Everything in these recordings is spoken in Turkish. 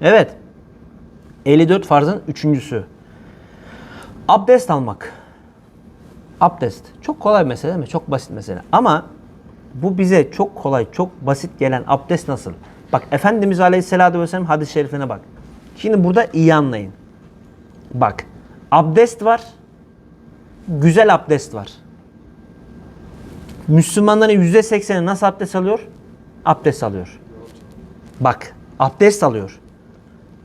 Evet. 54 farzın üçüncüsü. Abdest almak. Abdest. Çok kolay mesele değil mi? Çok basit mesele. Ama bu bize çok kolay, çok basit gelen abdest nasıl? Bak Efendimiz Aleyhisselatü Vesselam hadis-i şerifine bak. Şimdi burada iyi anlayın. Bak abdest var. Güzel abdest var. Müslümanların %80'i nasıl abdest alıyor? Abdest alıyor. Bak abdest alıyor.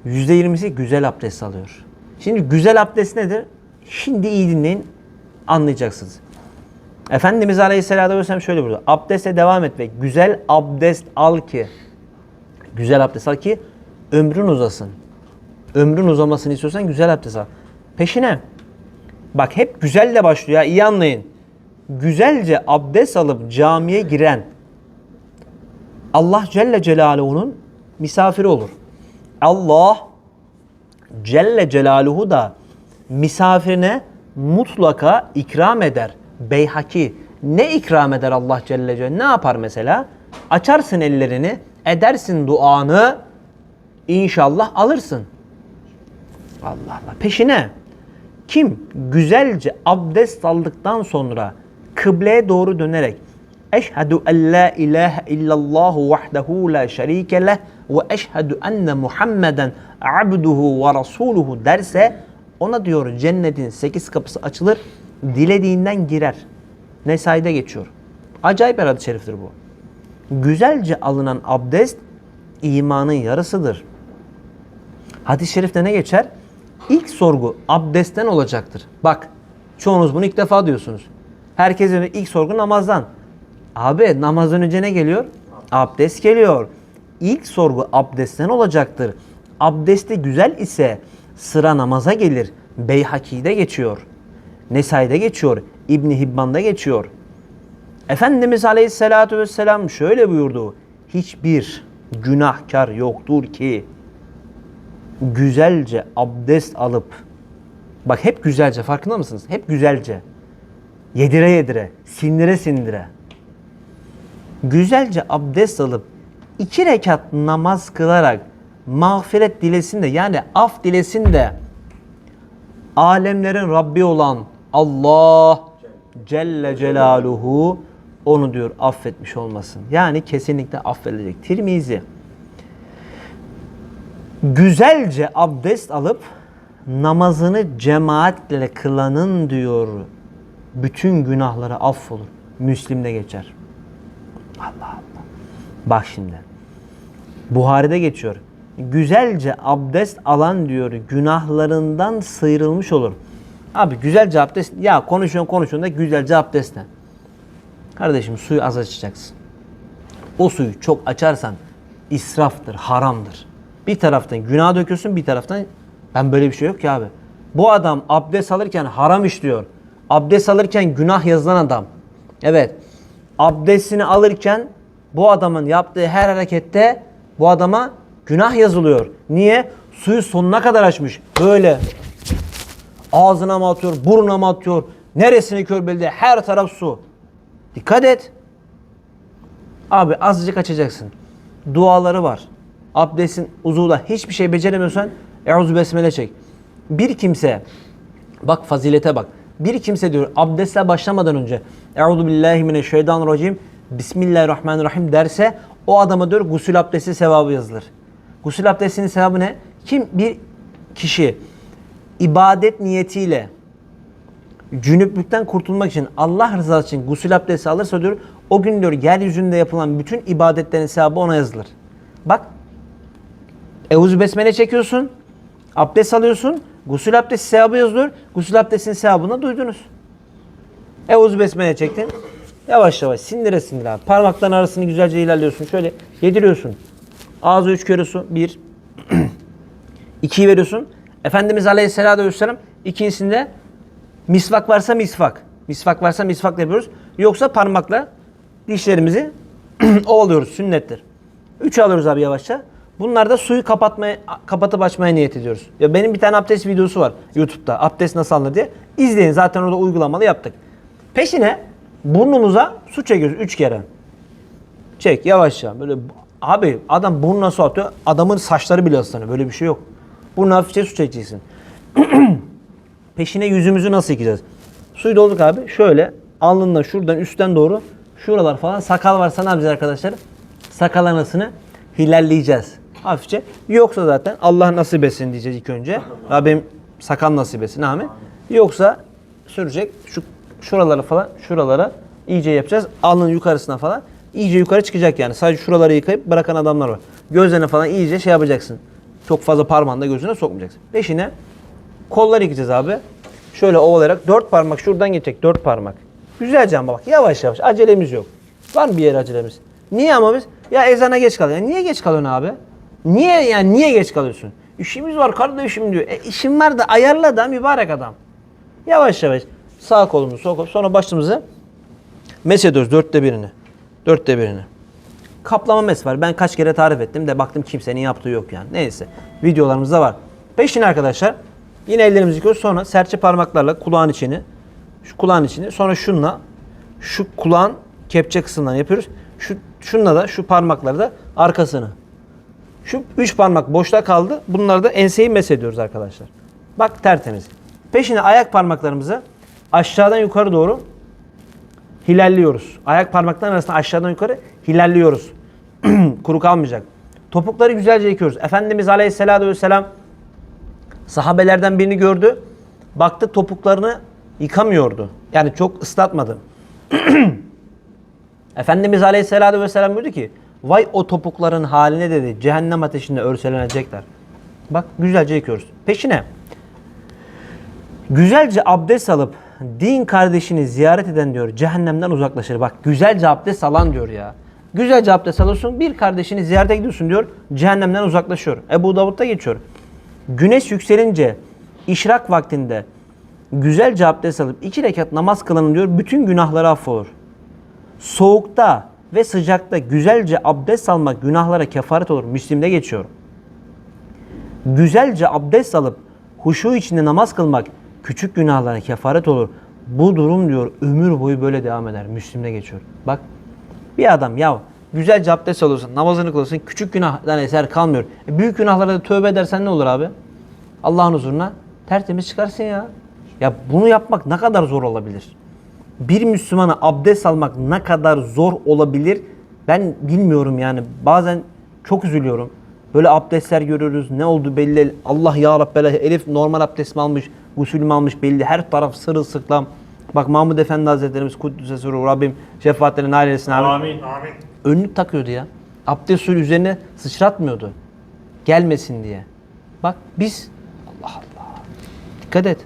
%20'si güzel abdest alıyor. Şimdi güzel abdest nedir? Şimdi iyi dinleyin anlayacaksınız. Efendimiz Aleyhisselatü Vesselam şöyle buyuruyor. Abdeste devam et ve güzel abdest al ki güzel abdest al ki ömrün uzasın. Ömrün uzamasını istiyorsan güzel abdest al. Peşine bak hep güzelle başlıyor ya iyi anlayın. Güzelce abdest alıp camiye giren Allah Celle Celaluhu'nun misafiri olur. Allah Celle Celaluhu da misafirine mutlaka ikram eder. Beyhaki ne ikram eder Allah Celle Celaluhu? Ne yapar mesela? Açarsın ellerini, edersin duanı, inşallah alırsın. Allah Allah. Peşine kim güzelce abdest aldıktan sonra kıbleye doğru dönerek Eşhedü en la ilahe illallah vahdehu la şerike leh ve eşhedü enne Muhammeden abduhu ve rasuluhu derse ona diyor cennetin sekiz kapısı açılır dilediğinden girer. Nesai'de geçiyor. Acayip bir hadis-i şeriftir bu. Güzelce alınan abdest imanın yarısıdır. Hadis-i şerifte ne geçer? İlk sorgu abdestten olacaktır. Bak çoğunuz bunu ilk defa diyorsunuz. Herkesin ilk sorgu namazdan. Abi namazdan önce ne geliyor? Abdest geliyor. İlk sorgu abdestten olacaktır. Abdesti güzel ise sıra namaza gelir. Beyhaki'de geçiyor. Nesai'de geçiyor. İbni Hibban'da geçiyor. Efendimiz Aleyhisselatü Vesselam şöyle buyurdu. Hiçbir günahkar yoktur ki güzelce abdest alıp bak hep güzelce farkında mısınız? Hep güzelce. Yedire yedire, sindire sindire. Güzelce abdest alıp iki rekat namaz kılarak mağfiret dilesin de yani af dilesin de alemlerin Rabbi olan Allah Celle Celaluhu onu diyor affetmiş olmasın. Yani kesinlikle affedilecek. Tirmizi güzelce abdest alıp namazını cemaatle kılanın diyor bütün günahları affolur. Müslim'de geçer. Allah Allah. Bak şimdi. Buhari'de geçiyor. Güzelce abdest alan diyor günahlarından sıyrılmış olur. Abi güzelce abdest ya konuşuyorsun konuşuyorsun da güzelce abdestle. Kardeşim suyu az açacaksın. O suyu çok açarsan israftır, haramdır. Bir taraftan günah döküyorsun, bir taraftan ben böyle bir şey yok ki abi. Bu adam abdest alırken haram işliyor. Abdest alırken günah yazılan adam. Evet. Abdestini alırken bu adamın yaptığı her harekette bu adama günah yazılıyor. Niye? Suyu sonuna kadar açmış. Böyle ağzına mı atıyor, burnuna mı atıyor, neresini kör belli her taraf su. Dikkat et. Abi azıcık açacaksın. Duaları var. Abdestin uzuvda hiçbir şey beceremiyorsan Euzu Besmele çek. Bir kimse bak fazilete bak. Bir kimse diyor abdestle başlamadan önce Euzu billahi mineşşeytanirracim Bismillahirrahmanirrahim derse o adama diyor gusül abdesti sevabı yazılır. Gusül abdestinin sevabı ne? Kim bir kişi ibadet niyetiyle cünüplükten kurtulmak için Allah rızası için gusül abdesti alırsa diyor o gün diyor yeryüzünde yapılan bütün ibadetlerin sevabı ona yazılır. Bak Eûzü Besmele çekiyorsun. Abdest alıyorsun. Gusül abdesti sevabı yazılıyor. Gusül abdestinin sevabını duydunuz. Eûzü Besmele çektin. Yavaş yavaş sindire sindire abi. Parmakların arasını güzelce ilerliyorsun. Şöyle yediriyorsun. Ağzı üç kere su. Bir. İkiyi veriyorsun. Efendimiz Aleyhisselatü Vesselam ikincisinde misvak varsa misvak. Misvak varsa misvak yapıyoruz. Yoksa parmakla dişlerimizi ovalıyoruz. Sünnettir. Üç alıyoruz abi yavaşça. Bunlar da suyu kapatmaya, kapatıp açmaya niyet ediyoruz. Ya benim bir tane abdest videosu var YouTube'da. Abdest nasıl alınır diye. İzleyin zaten orada uygulamalı yaptık. Peşine burnumuza su çekiyoruz üç kere. Çek yavaşça böyle Abi adam burnuna su atıyor. Adamın saçları bile ıslanıyor. Böyle bir şey yok. Burnuna hafifçe su çekeceksin. Peşine yüzümüzü nasıl yıkayacağız? Suyu dolduk abi. Şöyle alnından şuradan üstten doğru şuralar falan sakal varsa ne yapacağız arkadaşlar? Sakal anasını hilalleyeceğiz. Hafifçe. Yoksa zaten Allah nasip etsin diyeceğiz ilk önce. Rabbim sakal nasip etsin amin. Yoksa sürecek şu şuraları falan şuralara iyice yapacağız. Alnın yukarısına falan iyice yukarı çıkacak yani. Sadece şuraları yıkayıp bırakan adamlar var. Gözlerine falan iyice şey yapacaksın. Çok fazla parmağını da gözüne sokmayacaksın. Peşine Kolları yıkayacağız abi. Şöyle ovalayarak dört parmak şuradan geçecek dört parmak. Güzelce ama bak yavaş yavaş acelemiz yok. Var mı bir yere acelemiz? Niye ama biz? Ya ezana geç kalıyorsun. niye geç kalıyorsun abi? Niye yani niye geç kalıyorsun? İşimiz var kardeşim diyor. E işim var da ayarla da mübarek adam. Yavaş yavaş sağ kolumuzu kolumuzu sonra başımızı mes ediyoruz dörtte birini. Dörtte birini. Kaplama mes var. Ben kaç kere tarif ettim de baktım kimsenin yaptığı yok yani. Neyse. Videolarımızda var. Peşine arkadaşlar yine ellerimizi yıkıyoruz. Sonra serçe parmaklarla kulağın içini şu kulağın içini sonra şunla şu kulağın kepçe kısmından yapıyoruz. Şu şunla da şu parmakları da arkasını. Şu üç parmak boşta kaldı. Bunları da enseyi mes ediyoruz arkadaşlar. Bak tertemiz. Peşine ayak parmaklarımızı aşağıdan yukarı doğru hilalliyoruz. Ayak parmaklarının arasında aşağıdan yukarı hilalliyoruz. Kuru kalmayacak. Topukları güzelce yıkıyoruz. Efendimiz Aleyhisselatü Vesselam sahabelerden birini gördü. Baktı topuklarını yıkamıyordu. Yani çok ıslatmadı. Efendimiz Aleyhisselatü Vesselam buyurdu ki Vay o topukların haline dedi. Cehennem ateşinde örselenecekler. Bak güzelce yıkıyoruz. Peşine güzelce abdest alıp din kardeşini ziyaret eden diyor cehennemden uzaklaşır. Bak güzelce abdest alan diyor ya. Güzelce abdest alıyorsun bir kardeşini ziyarete gidiyorsun diyor cehennemden uzaklaşıyor. Ebu Davud'da geçiyor. Güneş yükselince işrak vaktinde güzelce abdest alıp iki rekat namaz kılanın diyor bütün günahları affolur. Soğukta ve sıcakta güzelce abdest almak günahlara kefaret olur. Müslim'de geçiyor. Güzelce abdest alıp huşu içinde namaz kılmak küçük günahlara kefaret olur. Bu durum diyor ömür boyu böyle devam eder. Müslim'de geçiyor. Bak bir adam ya güzelce abdest alıyorsun, namazını kılıyorsun, küçük günahdan eser kalmıyor. E, büyük günahlara da tövbe edersen ne olur abi? Allah'ın huzuruna tertemiz çıkarsın ya. Ya bunu yapmak ne kadar zor olabilir? Bir Müslümana abdest almak ne kadar zor olabilir? Ben bilmiyorum yani. Bazen çok üzülüyorum. Böyle abdestler görüyoruz. Ne oldu belli. Allah ya Rabbela Elif normal abdest mi almış, gusül mü almış belli. Her taraf sırılsıklam. Bak Mahmud Efendi Hazretlerimiz Kuddüs'e soru Rabbim şefaatlerine nail etsin. Amin. Amin. Önlük takıyordu ya. Abdest suyu üzerine sıçratmıyordu. Gelmesin diye. Bak biz Allah Allah. Dikkat et.